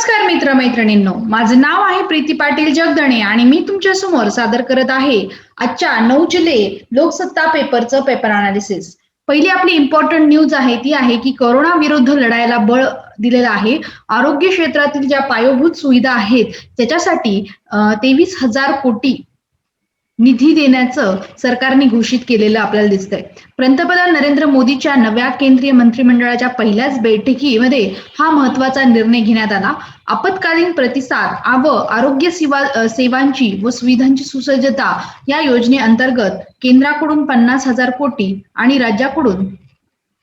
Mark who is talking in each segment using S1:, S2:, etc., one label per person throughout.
S1: नमस्कार मित्र मैत्रिणींनो माझं नाव आहे प्रीती पाटील जगदणे आणि मी तुमच्यासमोर सादर करत आहे आजच्या नऊ जुलै लोकसत्ता पेपरचं पेपर अनालिसिस पहिली आपली इम्पॉर्टंट न्यूज आहे ती आहे की कोरोना विरुद्ध लढायला बळ दिलेलं आहे. आरोग्य क्षेत्रातील ज्या पायाभूत सुविधा आहेत त्याच्यासाठी तेवीस हजार कोटी निधी देण्याचं सरकारने घोषित केलेलं आपल्याला दिसतंय. पंतप्रधान नरेंद्र मोदीच्या नव्या केंद्रीय मंत्रिमंडळाच्या पहिल्याच बैठकीमध्ये हा महत्त्वाचा निर्णय घेण्यात आला. आपत्कालीन प्रतिसाद व आरोग्य सेवा सेवांची व सुविधांची सुसज्जता या योजनेअंतर्गत केंद्राकडून पन्नास हजार कोटी आणि राज्याकडून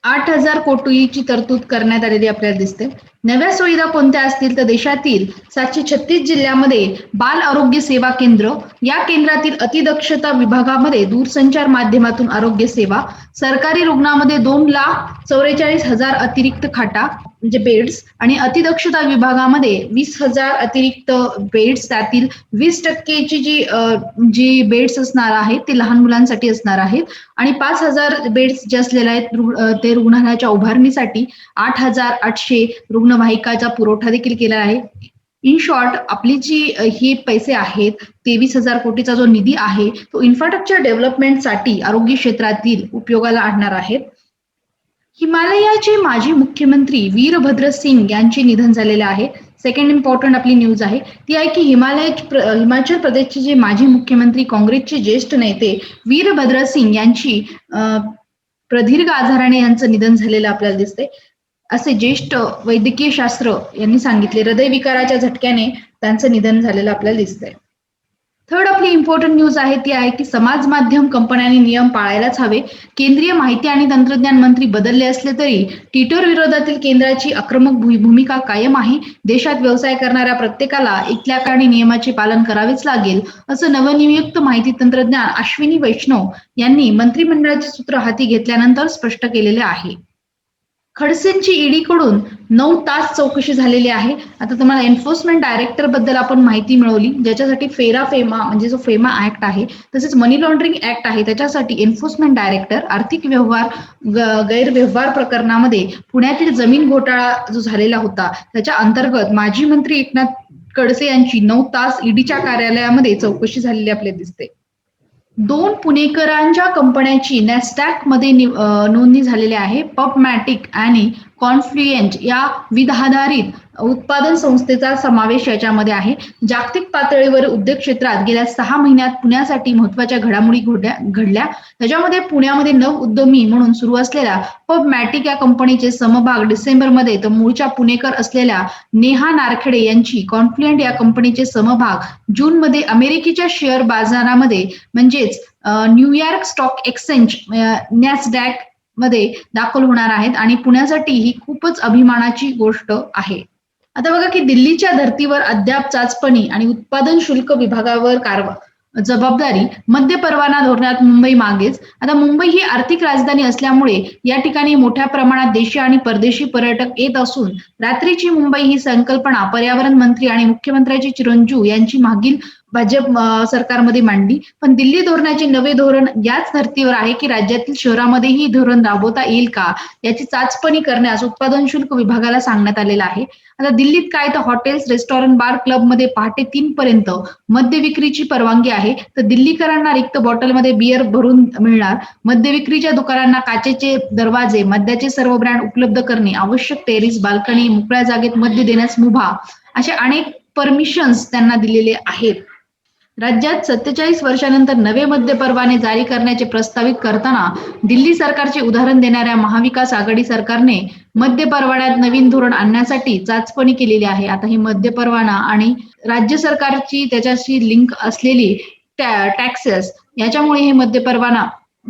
S1: आठ हजार कोटीची तरतूद करण्यात आलेली आपल्याला दिसते. नव्या सुविधा कोणत्या असतील तर देशातील सातशे छत्तीस जिल्ह्यामध्ये बाल आरोग्य सेवा केंद्र या केंद्रातील अतिदक्षता विभागामध्ये दूरसंचार माध्यमातून आरोग्य सेवा सरकारी रुग्णामध्ये दोन लाख चौवेचाळीस हजार अतिरिक्त खाटा म्हणजे बेड्स आणि अतिदक्षता विभागामध्ये वीस हजार अतिरिक्त बेड्स त्यातील वीस टक्केची जी जी बेड्स असणार आहेत ते लहान मुलांसाठी असणार आहेत. आणि पाच हजार बेड्स जे असलेले आहेत ते रुग्णालयाच्या उभारणीसाठी आठ हजार आठशे रुग्णवाहिकाचा पुरवठा देखील केला आहे. इन शॉर्ट आपली जी हे पैसे आहेत तेवीस हजार कोटीचा जो निधी आहे तो इन्फ्रास्ट्रक्चर डेव्हलपमेंटसाठी आरोग्य क्षेत्रातील उपयोगाला आणणार आहेत. हिमालयाचे माजी मुख्यमंत्री वीरभद्र सिंग यांचे निधन झालेले आहे. सेकंड इम्पॉर्टंट आपली न्यूज आहे. ती आहे की हिमालय हिमाचल प्रदेशचे जे माजी मुख्यमंत्री काँग्रेसचे ज्येष्ठ नेते वीरभद्र सिंग यांची प्रदीर्घ आजाराने यांचं निधन झालेलं आपल्याला दिसते असे ज्येष्ठ वैद्यकीय शास्त्र यांनी सांगितले हृदयविकाराच्या झटक्याने त्यांचं निधन झालेलं आपल्याला दिसतंय. थर्ड आपली इम्पॉर्टंट न्यूज आहे ती आहे की समाज माध्यम कंपन्यांनी नियम पाळायलाच हवे. केंद्रीय माहिती आणि तंत्रज्ञान मंत्री बदलले असले तरी ट्विटर विरोधातील केंद्राची आक्रमक भूमिका कायम आहे. देशात व्यवसाय करणाऱ्या प्रत्येकाला इथल्या कारणी नियमाचे पालन करावेच लागेल असं नवनियुक्त माहिती तंत्रज्ञान अश्विनी वैष्णव यांनी मंत्रिमंडळाचे सूत्र हाती घेतल्यानंतर स्पष्ट केलेले आहे. खडसेंची ईडीकडून नऊ तास चौकशी झालेली आहे. आता तुम्हाला एन्फोर्समेंट डायरेक्टरबद्दल आपण माहिती मिळवली ज्याच्यासाठी फेरा फेमा म्हणजे जो फेमा ऍक्ट आहे तसेच मनी लॉन्ड्रिंग ऍक्ट आहे त्याच्यासाठी एन्फोर्समेंट डायरेक्टर आर्थिक व्यवहार गैरव्यवहार प्रकरणामध्ये पुण्यातील जमीन घोटाळा जो झालेला होता त्याच्या अंतर्गत माजी मंत्री एकनाथ खडसे यांची नऊ तास ईडीच्या कार्यालयामध्ये चौकशी झालेली आपल्याला दिसते. दोन पुणेकरांच्या कंपन्यांची नॅस्टॅकमध्ये नोंदणी झालेली आहे. पपमॅटिक आणि कॉन्फ्लुएंट या विधाधारित उत्पादन संस्थेचा समावेश याच्यामध्ये आहे. जागतिक पातळीवर उद्योग क्षेत्रात गेल्या सहा महिन्यात पुण्यासाठी महत्त्वाच्या घडामोडी घडल्या त्याच्यामध्ये पुण्यामध्ये नव उद्यमी म्हणून सुरू असलेल्या पब मॅटिक या कंपनीचे समभाग डिसेंबरमध्ये तर मूळच्या पुणेकर असलेल्या नेहा नारखेडे यांची कॉन्फ्लुएंट या कंपनीचे समभाग जून मध्ये अमेरिकेच्या शेअर बाजारामध्ये म्हणजेच न्यूयॉर्क स्टॉक एक्सचेंज नॅसडॅक मध्ये दाखल होणार आहेत आणि पुण्यासाठी ही खूपच अभिमानाची गोष्ट आहे. आता बघा की दिल्लीच्या धर्तीवर अद्याप चाचपणी आणि उत्पादन शुल्क विभागावर कारवा जबाबदारी मध्य परवाना धोरणात मुंबई मागेच. आता मुंबई ही आर्थिक राजधानी असल्यामुळे या ठिकाणी मोठ्या प्रमाणात देशी आणि परदेशी पर्यटक येत असून रात्रीची मुंबई ही संकल्पना पर्यावरण मंत्री आणि मुख्यमंत्र्यांची चिरंजीव यांची मागील भाजप सरकारमध्ये मांडली. पण दिल्ली धोरणाचे नवे धोरण याच धर्तीवर आहे की राज्यातील शहरामध्येही धोरण राबवता येईल का? याची चाचपणी करण्यास उत्पादन शुल्क विभागाला सांगण्यात आलेलं आहे. आता दिल्लीत काय? तर हॉटेल्स रेस्टॉरंट बार क्लबमध्ये पहाटे तीन पर्यंत मद्य विक्रीची परवानगी आहे. तर दिल्लीकरांना रिक्त बॉटलमध्ये बियर भरून मिळणार. मद्य विक्रीच्या दुकानांना काचेचे दरवाजे मद्याचे सर्व ब्रँड उपलब्ध करणे आवश्यक. टेरिस बाल्कनी मोकळ्या जागेत मद्य देण्यास मुभा असे अनेक परमिशन्स त्यांना दिलेले आहेत. राज्यात सत्तेचाळीस वर्षानंतर नवे मद्य परवाने जारी करण्याचे प्रस्तावित करताना दिल्ली सरकारचे उदाहरण देणाऱ्या महाविकास आघाडी सरकारने मद्य परवान्यात नवीन धोरण आणण्यासाठी चाचपणी केलेली आहे. आता ही मद्य परवाना आणि राज्य सरकारची त्याच्याशी लिंक असलेली टॅक्सेस याच्यामुळे हे मद्य परवाना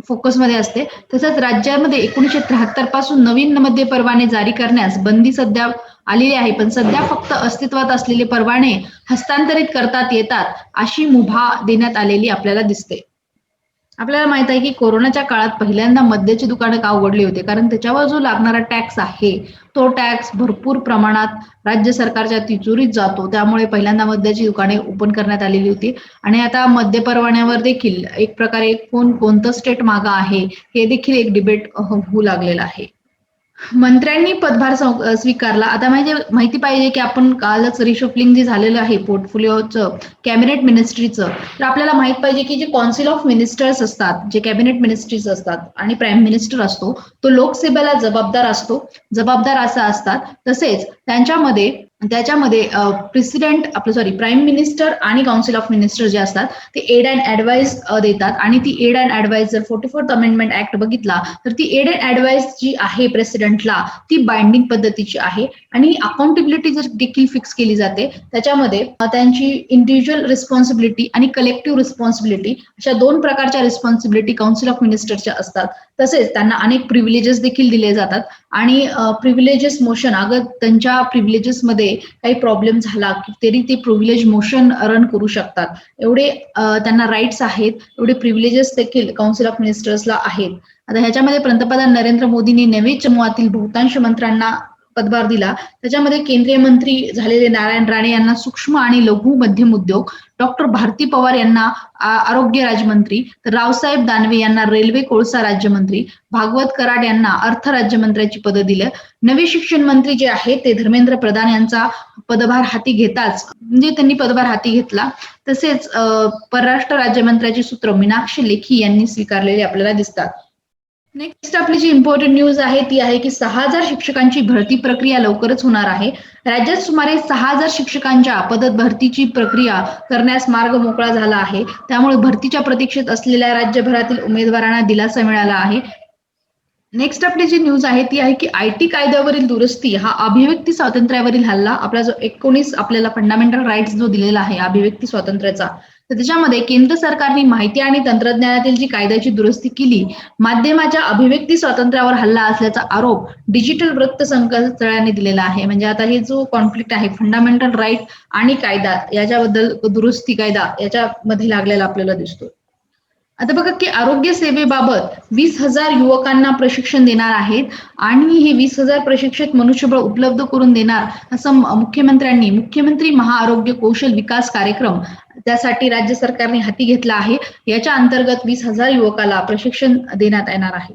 S1: फोकसमध्ये असते. तसंच राज्यामध्ये एकोणीशे त्र्याहत्तरपासून नवीन मद्य परवाने जारी करण्यास बंदी सध्या आलेली आहे. पण सध्या फक्त अस्तित्वात असलेले परवाने हस्तांतरित करतात येतात अशी मुभा देण्यात आलेली आपल्याला दिसते. आपल्याला माहीत आहे की कोरोनाच्या काळात पहिल्यांदा मद्याची दुकानं का उघडली होते? कारण त्याच्यावर जो लागणारा टॅक्स आहे तो टॅक्स भरपूर प्रमाणात राज्य सरकारच्या तिजोरीत जातो. त्यामुळे पहिल्यांदा मद्याची दुकाने ओपन करण्यात आलेली होती. आणि आता मद्य परवान्यावर देखील एक प्रकारे कोण कोणतं स्टेट मागा आहे हे देखील एक डिबेट होऊ लागलेलं आहे. मंत्र्यांनी पदभार स्वीकारला. आता म्हणजे माहिती पाहिजे की आपण कालच रिशफलिंग जे झालेलं आहे पोर्टफोलिओचं कॅबिनेट मिनिस्ट्रीचं तर आपल्याला माहीत पाहिजे की जे कौन्सिल ऑफ मिनिस्टर्स असतात जे कॅबिनेट मिनिस्ट्रीज असतात आणि प्राईम मिनिस्टर असतो तो लोकसेवेला जबाबदार असतो. जबाबदार असा असतात. तसेच त्यांच्यामध्ये त्याच्यामध्ये प्रेसिडेंट आपलं सॉरी प्राईम मिनिस्टर आणि काउन्सिल ऑफ मिनिस्टर जे असतात ते एड अँड ऍडवाइस देतात. आणि ती एड अँड ऍडवाइस जर फोर्टी फोर्थ अमेंडमेंट ऍक्ट बघितला तर ती एड अँड ऍडवाइस जी आहे प्रेसिडेंटला ती बाइंडिंग पद्धतीची आहे. आणि अकाउंटेबिलिटी जर देखील फिक्स केली जाते त्याच्यामध्ये त्यांची इंडिव्हिज्युअल रिस्पॉन्सिबिलिटी आणि कलेक्टिव्ह रिस्पॉन्सिबिलिटी अशा दोन प्रकारच्या रिस्पॉन्सिबिलिटी काउन्सिल ऑफ मिनिस्टरच्या असतात. तसेच त्यांना अनेक प्रिव्हिलेजेस देखील दिले जातात. आणि प्रिव्हिलेजेस मोशन अगर त्यांच्या प्रिव्हिलेजेस मध्ये काही प्रॉब्लेम झाला तरी ते प्रिव्हिलेज मोशन रन करू शकतात. एवढे त्यांना राईट्स आहेत एवढे प्रिव्हिलेजेस देखील काउन्सिल ऑफ मिनिस्टर्सला आहेत. आता ह्याच्यामध्ये पंतप्रधान नरेंद्र मोदींनी नवे जम्मूतील बहुतांश मंत्र्यांना पदभार दिला. त्याच्यामध्ये केंद्रीय मंत्री झालेले नारायण राणे यांना सूक्ष्म आणि लघु मध्यम उद्योग डॉक्टर भारती पवार यांना आरोग्य राज्यमंत्री तर रावसाहेब दानवे यांना रेल्वे कोळसा राज्यमंत्री भागवत कराड यांना अर्थ राज्यमंत्र्याची पदं दिलं. नवे शिक्षण मंत्री जे आहेत ते धर्मेंद्र प्रधान यांचा पदभार हाती घेताच म्हणजे त्यांनी पदभार हाती घेतला. तसेच परराष्ट्र राज्यमंत्र्याची सूत्र मीनाक्षी लेखी यांनी स्वीकारलेले आपल्याला दिसतात. नेक्स्ट आपली जी इम्पॉर्टंट न्यूज आहे ती आहे की सहा हजार शिक्षकांची भरती प्रक्रिया लवकरच होणार आहे. राज्यात सुमारे सहा हजार शिक्षकांच्या पदत भरतीची प्रक्रिया करण्यास मार्ग मोकळा झाला आहे. त्यामुळे भरतीच्या प्रतीक्षेत असलेल्या राज्यभरातील उमेदवारांना दिलासा मिळाला आहे. नेक्स्ट आपली जी न्यूज आहे ती आहे की आय टी कायद्यावरील दुरुस्ती हा अभिव्यक्ती स्वातंत्र्यावरील हल्ला आपला जो एकोणीस आपल्याला फंडामेंटल राईट्स जो दिलेला आहे अभिव्यक्ती स्वातंत्र्याचा तर त्याच्यामध्ये केंद्र सरकारने माहिती आणि तंत्रज्ञानातील जी कायद्याची दुरुस्ती केली माध्यमाच्या अभिव्यक्ती स्वातंत्र्यावर हल्ला असल्याचा आरोप डिजिटल वृत्त संकलने दिलेला आहे. म्हणजे आता हे जो कॉन्फ्लिक्ट आहे फंडामेंटल राईट आणि कायदा याच्याबद्दल दुरुस्ती कायदा याच्यामध्ये लागलेला आपल्याला दिसतो आता बघा की आरोग्य सेवेबाबत वीस हजार युवकांना प्रशिक्षण देणार आहेत आणि हे वीस हजार प्रशिक्षित मनुष्यबळ उपलब्ध करून देणार असं मुख्यमंत्र्यांनी मुख्यमंत्री महाआरोग्य कौशल विकास कार्यक्रम त्यासाठी राज्य सरकारने हाती घेतला आहे. याच्या अंतर्गत वीस हजार युवकाला प्रशिक्षण देण्यात येणार आहे.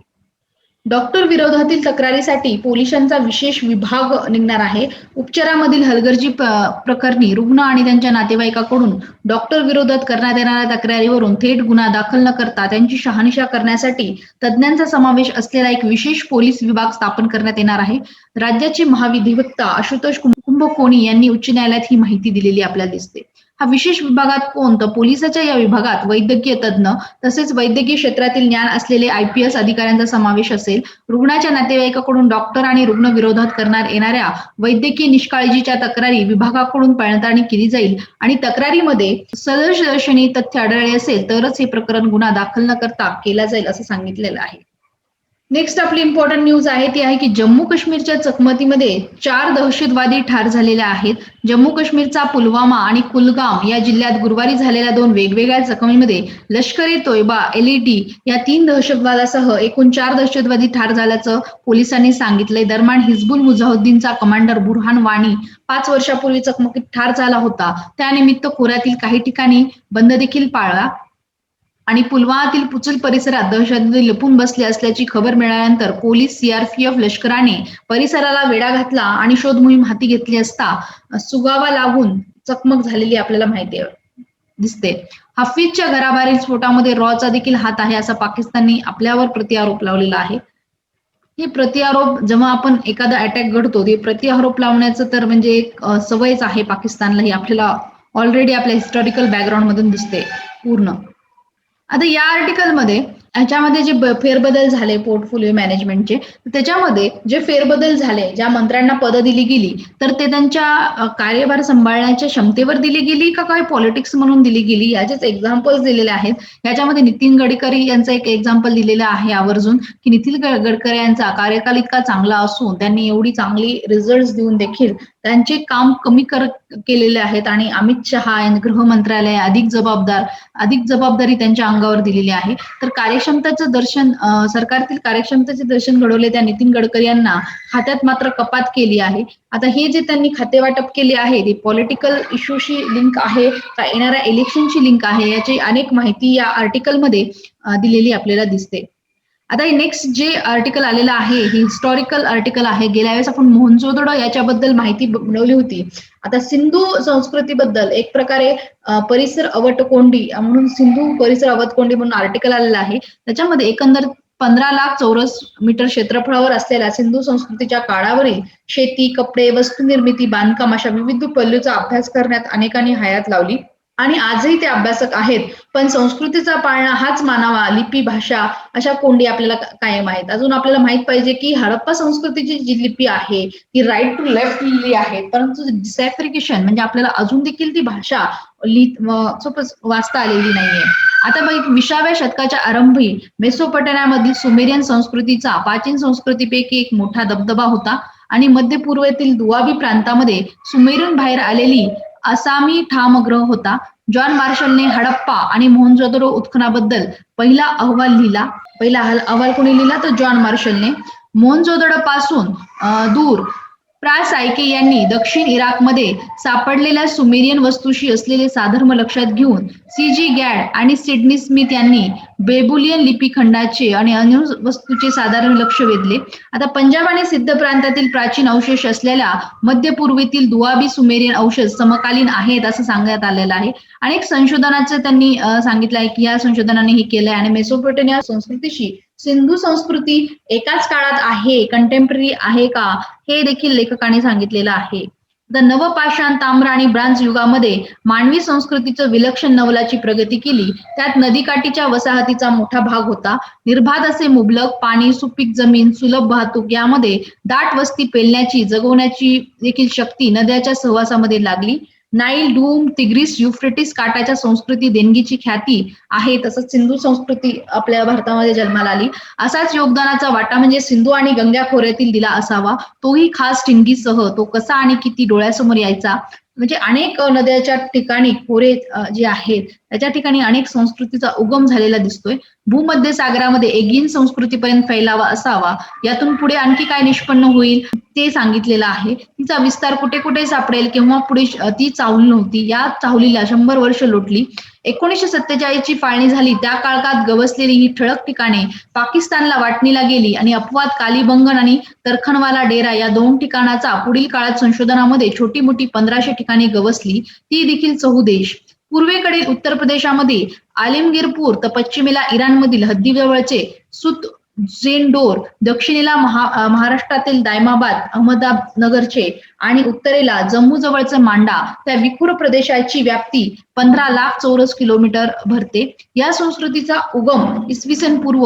S1: डॉक्टर विरोधातील तक्रारीसाठी पोलिसांचा विशेष विभाग निघणार आहे. उपचारामधील हलगर्जी प्रकरणी रुग्ण आणि त्यांच्या नातेवाईकाकडून डॉक्टर विरोधात करण्यात येणाऱ्या तक्रारीवरून थेट गुन्हा दाखल न करता त्यांची शहानिशा करण्यासाठी तज्ज्ञांचा समावेश असलेला एक विशेष पोलीस विभाग स्थापन करण्यात येणार आहे. राज्याचे महाविधिवक्ता आशुतोष कुंभकोणी यांनी उच्च न्यायालयात ही माहिती दिलेली आपल्याला दिसते. हा विशेष विभागात कोण तर पोलिसाच्या या विभागात वैद्यकीय तज्ज्ञ तसेच वैद्यकीय क्षेत्रातील ज्ञान असलेले आय पी एस अधिकाऱ्यांचा समावेश असेल. रुग्णाच्या नातेवाईकाकडून डॉक्टर आणि रुग्ण विरोधात करण्यात येणाऱ्या वैद्यकीय निष्काळजीच्या तक्रारी विभागाकडून पडताळणी केली जाईल आणि तक्रारीमध्ये सदर्शदर्शनी तथ्य आढळले असेल तरच हे प्रकरण गुन्हा दाखल न करता केला जाईल असं सांगितलेलं आहे. नेक्स्ट आपली इम्पॉर्टंट न्यूज आहे ती आहे की जम्मू काश्मीरच्या चकमकीमध्ये चार दहशतवादी ठार झालेले आहेत. जम्मू काश्मीरचा पुलवामा आणि कुलगाम या जिल्ह्यात गुरुवारी झालेल्या दोन वेगवेगळ्या जखमीमध्ये लष्कर ए तोयबा एलईटी या तीन दहशतवादासह एकूण चार दहशतवादी ठार झाल्याचं पोलिसांनी सांगितलंय. दरम्यान हिजबुल मुजाहुद्दीनचा कमांडर बुरहान वाणी पाच वर्षापूर्वी चकमकीत ठार झाला होता. त्यानिमित्त खोऱ्यातील काही ठिकाणी बंद देखील पाळला. आणि पुलवामातील पुचल परिसरात दहशतवादी लपून बसले असल्याची खबर मिळाल्यानंतर पोलीस सीआरपीएफ लष्कराने परिसराला वेढा घातला आणि शोध मोहीम हाती घेतली असता सुगावा लागून चकमक झालेली आपल्याला माहिती दिसते. हफीजच्या घराबाहेरील स्फोटामध्ये रॉचा देखील हात आहे असा पाकिस्तानने आपल्यावर प्रतिआरोप लावलेला आहे. हे प्रतिआरोप जेव्हा आपण एखादा अटॅक घडतो ते प्रतिआरोप लावण्याचं तर म्हणजे एक सवयच आहे पाकिस्तानला ही आपल्याला ऑलरेडी आपल्या हिस्टॉरिकल बॅकग्राऊंड मधून दिसते पूर्ण. आता या आर्टिकलमध्ये ह्याच्यामध्ये जे फेरबदल झाले पोर्टफोलिओ मॅनेजमेंटचे त्याच्यामध्ये जे फेरबदल झाले ज्या मंत्र्यांना पदं दिली गेली तर ते त्यांच्या कार्यभार सांभाळण्याच्या क्षमतेवर दिली गेली का काय पॉलिटिक्स म्हणून दिली गेली? याचेच एक्झाम्पल्स दिलेले आहेत. याच्यामध्ये नितीन गडकरी यांचं एक एक्झाम्पल दिलेलं आहे आवर्जून की नितीन गडकरी यांचा कार्यकाल इतका चांगला असून त्यांनी एवढी चांगली रिझल्ट देऊन देखील त्यांचे काम कमी कर केलेले आहेत आणि अमित शहा यांनी गृह मंत्रालय अधिक जबाबदार अधिक जबाबदारी त्यांच्या अंगावर दिलेली आहे. तर कार्यक्षमतेचं दर्शन सरकारतील कार्यक्षमतेचे दर्शन घडवले त्या नितीन गडकरी यांना खात्यात मात्र कपात केली आहे. आता हे जे त्यांनी खाते वाटप केले आहे ते पॉलिटिकल इश्यूशी लिंक आहे का येणाऱ्या इलेक्शनशी लिंक आहे याची अनेक माहिती या आर्टिकलमध्ये दिलेली आपल्याला दिसते. आता नेक्स्ट जे आर्टिकल आलेलं आहे हे हिस्टॉरिकल आर्टिकल आहे गेल्या वेळेस आपण मोहनजोदडो याच्याबद्दल माहिती मिळवली होती. आता सिंधू संस्कृतीबद्दल एक प्रकारे परिसर अवटकोंडी म्हणून सिंधू परिसर अवतकोंडी म्हणून आर्टिकल आलेलं आहे. त्याच्यामध्ये एकंदर पंधरा लाख चौरस मीटर क्षेत्रफळावर असलेल्या सिंधू संस्कृतीच्या काळावरील शेती कपडे वस्तू निर्मिती बांधकाम अशा विविध पैलूचा अभ्यास करण्यात अनेकांनी हयात लावली. आणि आजही ते अभ्यासक आहेत पण संस्कृतीचा पाळणा हाच मानावा लिपी भाषा अशा कोंडी आपल्याला कायम आहेत. अजून आपल्याला माहीत पाहिजे की हडप्पा संस्कृतीची जी लिपी आहे ती राईट टू लेफ्ट लिहिली आहे परंतु डिसॅफ्रिकेशन म्हणजे आपल्याला अजून देखील ती भाषा लिहित वाचता आलेली नाहीये. आता बघ विसाव्या शतकाच्या आरंभी मेसोपटण्यामधील सुमेरियन संस्कृतीचा प्राचीन संस्कृतीपैकी एक मोठा दबदबा होता आणि मध्य पूर्वेतील दुआबी प्रांतामध्ये सुमेरियन बाहेर आलेली आसामी ठामग्रह होता. जॉन मार्शलने हडप्पा आणि मोहनजोदडो उत्खनाबद्दल पहिला अहवाल लिहिला. पहिला अहवाल कोणी लिहिला? तर जॉन मार्शलने. मोहनजोदडो पासून दूर सायके यांनी दक्षिण इराकमध्ये सापडलेल्या सुमेरियन वस्तूशी असलेले साधर्म लक्षात घेऊन सी जी गॅड आणि सिडनी स्मिथ यांनी बेबुलियन लिपी खंडाचे आणि अन्य वस्तूचे साधारण लक्ष वेधले. आता पंजाब आणि सिद्ध प्रांतातील प्राचीन अवशेष असलेल्या मध्य पूर्वेतील दुआबी सुमेरियन अवशेष समकालीन आहेत असं सांगण्यात आलेलं आहे. अनेक संशोधनाचं त्यांनी सांगितलं आहे की या संशोधनाने हे केलंय आणि मेसोपोटेनिया संस्कृतीशी सिंधू संस्कृती एकाच काळात आहे कंटेम्पररी आहे का? हे देखील लेखकाने सांगितलेलं आहे. द नवपाषाण ताम्र आणि ब्रांज युगामध्ये मानवी संस्कृतीचं विलक्षण नवलाची प्रगती केली. त्यात नदीकाठीच्या वसाहतीचा मोठा भाग होता. निर्भात असे मुबलक पाणी सुपीक जमीन सुलभ वाहतूक यामध्ये दाट वस्ती पेलण्याची जगवण्याची देखील शक्ती नद्याच्या सहवासामध्ये लागली. नाईल डूम तिग्रीस युफ्रेटिस काटाच्या संस्कृती देणगीची ख्याती आहे तसंच सिंधू संस्कृती आपल्या भारतामध्ये जन्माला आली. असाच योगदानाचा वाटा म्हणजे सिंधू आणि गंगा खोऱ्यातील दिला असावा. तोही खास ठिणगीसह तो कसा आणि किती डोळ्यासमोर यायचा? म्हणजे अनेक नद्याच्या ठिकाणी खोरे जे आहेत त्याच्या ठिकाणी अनेक संस्कृतीचा उगम झालेला दिसतोय. भूमध्य सागरामध्ये एगिन संस्कृतीपर्यंत फैलावा असावा यातून पुढे आणखी काय निष्पन्न होईल? ते सांगितलेलं आहे. तिचा विस्तार कुठे कुठे सापडेल किंवा पुढे ती चावली नव्हती या चावलीला शंभर वर्ष लोटली. एकोणीसशे सत्तेचाळीसची फाळणी झाली त्या काळात गवसलेली ही ठळक ठिकाणे पाकिस्तानला वाटणीला गेली आणि अपवाद कालीबंगन आणि तरखनवाला डेरा या दोन ठिकाणाचा पुढील काळात संशोधनामध्ये छोटी मोठी पंधराशे ठिकाणी गवसली ती देखील चहुदेश. पूर्वेकडील उत्तर प्रदेशामध्ये आलिमगीरपूर तर पश्चिमेला इराणमधील हद्दीजवळचे सुत जेंडोर दक्षिणेला महा महाराष्ट्रातील दायमाबाद अहमदनगरचे आणि उत्तरेला जम्मू जवळचे मांडा त्या विखुर प्रदेशाची व्याप्ती पंधरा लाख चौरस किलोमीटर भरते. या संस्कृतीचा उगम इसवी सन पूर्व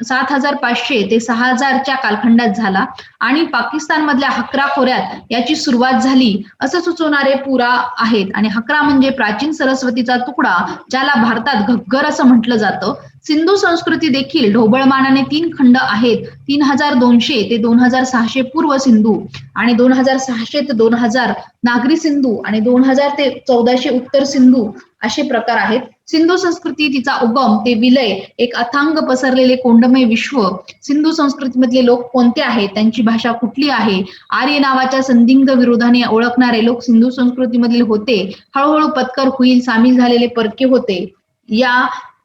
S1: सात हजार पाचशे ते सहा हजारच्या कालखंडात झाला आणि पाकिस्तान मधल्या हकरा खोऱ्यात याची सुरुवात झाली असं सुचवणारे पुरा आहेत. आणि हकरा म्हणजे प्राचीन सरस्वतीचा तुकडा ज्याला भारतात घग्गर असं म्हटलं जातं. सिंधू संस्कृती देखील ढोबळमानाने तीन खंड आहेत. तीन हजार दोनशे ते दोन हजार सहाशे पूर्व सिंधू आणि दोन हजार सहाशे ते दोन हजार नागरी सिंधू आणि दोन हजार ते चौदाशे उत्तर सिंधू असे प्रकार आहेत. सिंधू संस्कृती तिचा उगम ते विलय एक अथांग पसरलेले कोंडमय विश्व सिंधू संस्कृतीमधले लोक कोणते आहेत त्यांची भाषा कुठली आहे आर्य नावाच्या संदिग्ध विरोधाने ओळखणारे लोक सिंधू संस्कृतीमधील होते हळूहळू पत्कर होईल सामील झालेले परके होते. या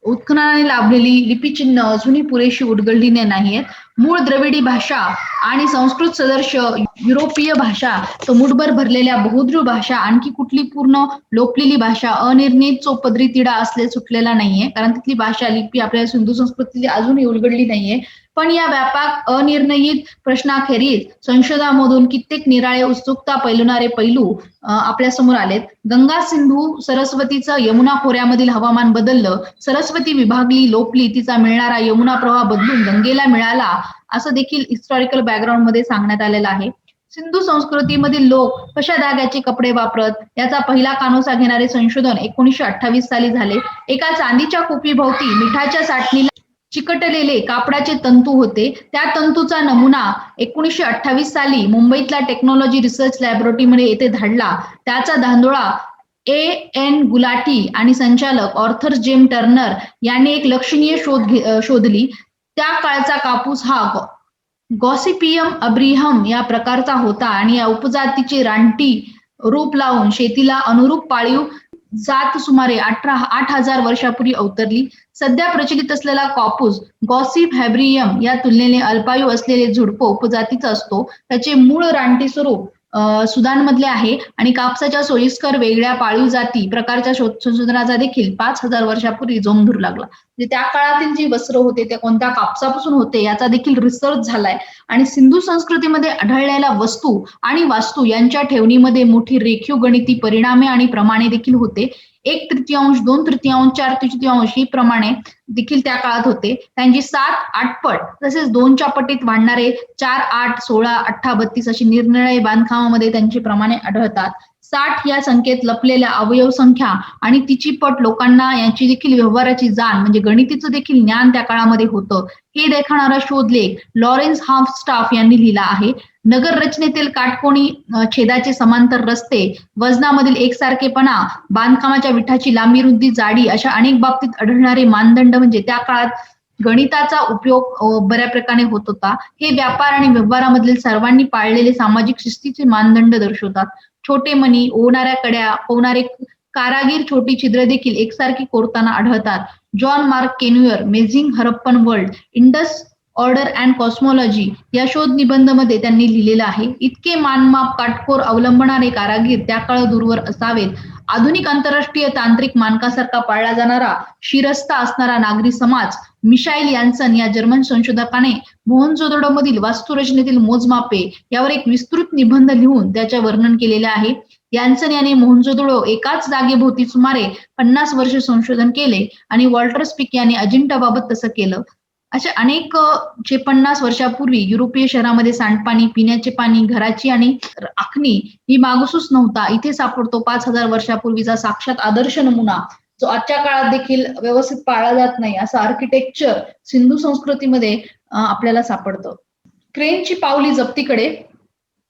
S1: उत्खननाने लाभलेली लिपिचिन्ह अजूनही पुरेशी उडगळली नाहीयेत. मूळ द्रविडी भाषा आणि संस्कृत सदर्श युरोपीय भाषा समुटभर मुठभर भरलेल्या बहुद्रू भाषा आणखी कुठली पूर्ण लोपलेली भाषा अनिर्णित चोपदरी तिडा असले सुटलेला नाहीये. कारण तिथली भाषा लिपी आपल्या सिंधू संस्कृतीची अजूनही उलगडली नाहीये. पण या व्यापक अनिर्णयित प्रश्नाखेरीज संशोधामधून कित्येक निराळे उत्सुकता पैलणारे पैलू आपल्यासमोर आलेत. गंगा सिंधू सरस्वतीचं यमुना खोऱ्यामधील हवामान बदललं सरस्वती विभागली लोपली तिचा मिळणारा यमुना प्रवाह बदलून गंगेला मिळाला असं देखील हिस्टॉरिकल बॅकग्राऊंडमध्ये सांगण्यात आलेलं आहे. सिंधू संस्कृतीमधील लोक कशा धाग्याचे कपडे वापरत याचा पहिला कानोसा घेणारे संशोधन एकोणीसशे अठ्ठावीस साली झाले. एका चांदीच्या कोपीभोवती मिठाच्या साठणीला चिकटलेले कापडाचे तंतू होते. त्या तंतूचा नमुना एकोणीसशे अठ्ठावीस साली मुंबईतल्या टेक्नॉलॉजी रिसर्च लॅबोरेटरीमध्ये येथे धाडला त्याचा धांदोळा ए एन गुलाटी आणि संचालक ऑर्थर जेम टर्नर यांनी एक लक्षणीय शोध घे- शोधली. त्या काळचा कापूस हा गॉसिपियम अब्रिहम या प्रकारचा होता आणि या उपजातीचे रानटी रूप लावून शेतीला अनुरूप पाळीव जात सुमारे अठरा आठ हजार वर्षापूर्वी अवतरली. सध्या प्रचलित असलेला कॉपूस गॉसिप हॅब्रियम या तुलनेने अल्पायू असलेले झुडप उपजातीचा असतो. त्याचे मूळ रानटी स्वरूप सुदानमधले आहे आणि कापसाच्या सोयीस्कर वेगळ्या पाळीव जाती प्रकारच्या शोध संशोधनाचा देखील पाच हजार वर्षापूर्वी जोम लागला. म्हणजे त्या काळातील जी वस्त्र होते ते कोणत्या कापसापासून होते याचा देखील रिसर्च झालाय. आणि सिंधू संस्कृतीमध्ये आढळलेल्या वस्तू आणि वास्तू यांच्या ठेवणीमध्ये मोठी रेखीव गणिती परिणामे आणि प्रमाणे देखील होते. एक तृतीयांश दोन तृतीयांश चार तृतीयांश ही प्रमाणे देखील त्या काळात होते. त्यांची सात आठपट तसेच दोनच्या पटीत वाढणारे चार आठ सोळा अठ्ठा बत्तीस अशी निरनिराळी बांधकामामध्ये त्यांची प्रमाणे आढळतात. साठ या संख्येत लपलेल्या अवयव संख्या आणि तिची पट लोकांना यांची देखील व्यवहाराची जाण म्हणजे गणितीचं देखील ज्ञान त्या काळामध्ये होतं. हे देखाणारा शोधलेख लॉरेन्स हाफ स्टाफ यांनी लिहिला आहे. नगर रचनेतील काटकोणी छेदाचे समांतर रस्ते वजनामधील एकसारखेपणा बांधकामाच्या विठाची लांबी रुंदी जाडी अशा अनेक बाबतीत आढळणारे मानदंड म्हणजे त्या काळात गणिताचा उपयोग बऱ्या प्रकारे होत होता. हे व्यापार आणि व्यवहारामधील सर्वांनी पाळलेले सामाजिक शिस्तीचे मानदंड दर्शवतात. छोटे मणी ओवणाऱ्या कड्या पोवणारे कारागीर छोटी छिद्र देखील एकसारखी कोरताना आढळतात. John Mark Kenoyer measuring Harappan world Indus order and cosmology या शोध निबंधमध्ये त्यांनी लिहिलेलं आहे. इतके मानमाप काटकोर अवलंबणारे कारागीर त्या काळ दूरवर असावेत. आधुनिक आंतरराष्ट्रीय तांत्रिक मानकासारखा पाळला जाणारा शिरस्ता असणारा नागरी समाज मिशाईल यान्सन या जर्मन संशोधकाने मोहनजोदडो मधील वास्तुरचनेतील मोजमापे यावर एक विस्तृत निबंध लिहून त्याचे वर्णन केलेले आहे. यान्सन याने मोहनजोदडो एकाच जागेभोवती सुमारे पन्नास वर्ष संशोधन केले आणि वॉल्टर स्पिक याने अजिंठाबाबत तसं केलं. असे अनेक जे पन्नास वर्षापूर्वी युरोपीय शहरामध्ये सांडपाणी पिण्याचे पाणी घराची आणि आखणी ही मागसूस नव्हता. इथे सापडतो पाच हजार वर्षापूर्वीचा साक्षात आदर्श नमुना जो आजच्या काळात देखील व्यवस्थित पाळला जात नाही असं आर्किटेक्चर सिंधू संस्कृतीमध्ये आपल्याला सापडतं. क्रेनची पावली जप्तीकडे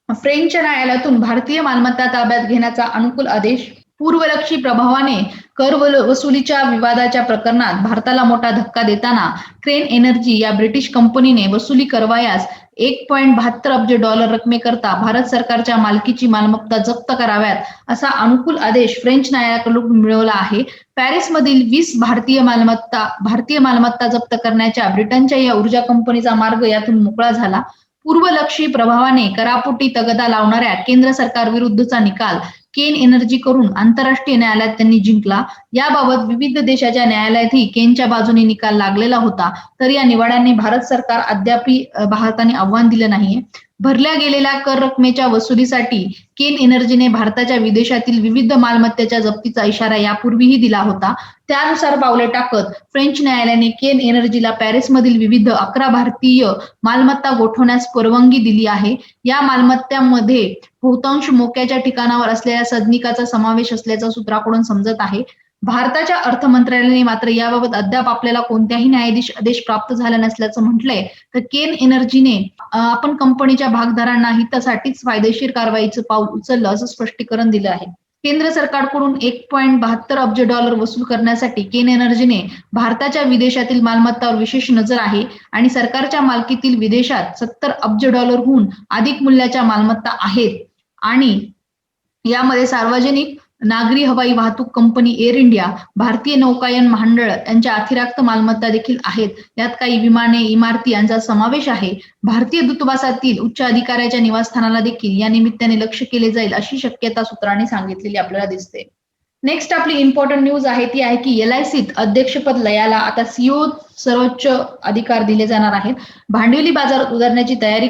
S1: फ्रेंच न्यायालयातून भारतीय मालमत्ता ताब्यात घेण्याचा अनुकूल आदेश पूर्वलक्षी प्रभावाने कर वसुलीच्या विवादाच्या प्रकरणात भारताला मोठा धक्का देताना क्रेन एनर्जी या ब्रिटिश कंपनीने वसुली करवायास एक पॉईंट बहात्तर अब्ज डॉलर रकमेकरता भारत सरकारच्या मालकीची मालमत्ता जप्त कराव्यात असा अनुकूल आदेश फ्रेंच न्यायालयाकडून मिळवला आहे. पॅरिसमधील वीस भारतीय मालमत्ता भारतीय मालमत्ता जप्त करण्याच्या ब्रिटनच्या या ऊर्जा कंपनीचा मार्ग यातून मोकळा झाला. पूर्वलक्षी प्रभावाने करापोटी तगदा लावणाऱ्या केंद्र सरकार विरुद्धचा निकाल केन एनर्जी करून आंतरराष्ट्रीय न्यायालयात त्यांनी जिंकला. याबाबत विविध देशाच्या न्यायालयातही केनच्या बाजूने निकाल लागलेला होता. तर या निवाड्यांनी भारत सरकार अद्यापही भारताने आव्हान दिलं नाहीये. भरल्या गेलेल्या कर रकमेच्या वसुलीसाठी केन एनर्जीने भारताच्या विदेशातील विविध मालमत्तेच्या जप्तीचा इशारा यापूर्वीही दिला होता. त्यानुसार पावले टाकत फ्रेंच न्यायालयाने केन एनर्जीला पॅरिसमधील विविध अकरा भारतीय मालमत्ता गोठवण्यास परवानगी दिली आहे. या मालमत्तांमध्ये बहुतांश मोक्याच्या ठिकाणावर असलेल्या सदनिकाचा समावेश असल्याचं सूत्राकडून समजत आहे. भारताच्या अर्थ मंत्रालयाने मात्र याबाबत अद्याप आपल्याला कोणत्याही न्यायाधीश आदेश प्राप्त झाला नसल्याचं म्हटलंय. तर केन एनर्जीने आपण कंपनीच्या भागधारांना हितासाठीच फायदेशीर कारवाईचं पाऊल उचललं असं स्पष्टीकरण दिलं आहे. केंद्र सरकारकडून एक पॉईंट बहात्तर अब्ज डॉलर वसूल करण्यासाठी केन एनर्जीने भारताच्या विदेशातील मालमत्तावर विशेष नजर आहे आणि सरकारच्या मालकीतील विदेशात सत्तर अब्ज डॉलरहून अधिक मूल्याच्या मालमत्ता आहेत. आणि यामध्ये सार्वजनिक नागरी हवाई वाहतूक कंपनी एअर इंडिया भारतीय नौकायन महामंडळ यांच्या अतिरिक्त मालमत्ता देखील आहेत. यात काही विमाने इमारती यांचा समावेश आहे. भारतीय दूतावासातील उच्च अधिकाऱ्याच्या निवासस्थानाला देखील या निमित्ताने लक्ष केले जाईल अशी शक्यता सूत्रांनी सांगितलेली आपल्याला दिसते. नेक्स्ट आपली इम्पॉर्टंट न्यूज आहे ती आहे की एल आय सीत अध्यक्षपद लयाला आता सीओ सर्वोच्च अधिकार दिले जाणार आहेत. भांडवली बाजारात उतरण्याची तयारी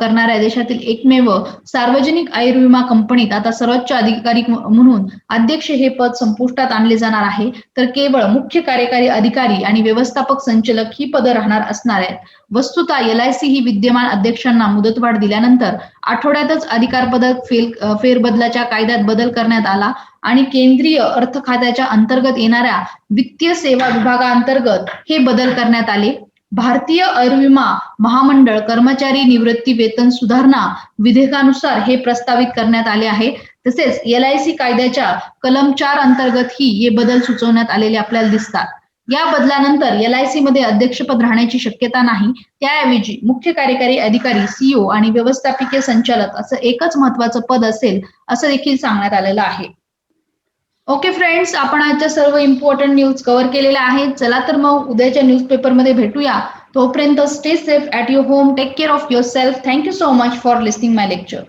S1: करणाऱ्या देशातील एकमेव सार्वजनिक आयुर्विमा कंपनीत आता सर्वोच्च अधिकारी म्हणून अध्यक्ष हे पद संपुष्टात आणले जाणार आहे. तर केवळ मुख्य कार्यकारी अधिकारी आणि व्यवस्थापक संचालक ही पदं राहणार असणार आहेत. वस्तुतः एल आय सी ही विद्यमान अध्यक्षांना मुदतवाढ दिल्यानंतर आठवड्यातच अधिकार पदक फेल फेरबदलाच्या कायद्यात बदल करण्यात आला. आणि केंद्रीय अर्थ खात्याच्या अंतर्गत येणाऱ्या वित्तीय सेवा विभागाअंतर्गत हे बदल करण्यात आले. भारतीय आयुर्विमा महामंडळ कर्मचारी निवृत्ती वेतन सुधारणा विधेयकानुसार हे प्रस्तावित करण्यात आले आहे. तसेच एल आय सी कायद्याच्या कलम चार अंतर्गत ही हे बदल सुचवण्यात आलेले आपल्याला दिसतात. या बदलानंतर एल आय सी मध्ये अध्यक्षपद राहण्याची शक्यता नाही. त्याऐवजी मुख्य कार्यकारी अधिकारी सीओ आणि व्यवस्थापकीय संचालक असं एकच महत्वाचं पद असेल असं देखील सांगण्यात आलेलं आहे. ओके फ्रेंड्स आपण आजच्या सर्व इम्पॉर्टंट न्यूज कव्हर केलेल्या आहेत. चला तर मग उद्याच्या न्यूजपेपरमध्ये भेटूया. तोपर्यंत stay safe at your home take care of your self thank you so much for listening my lecture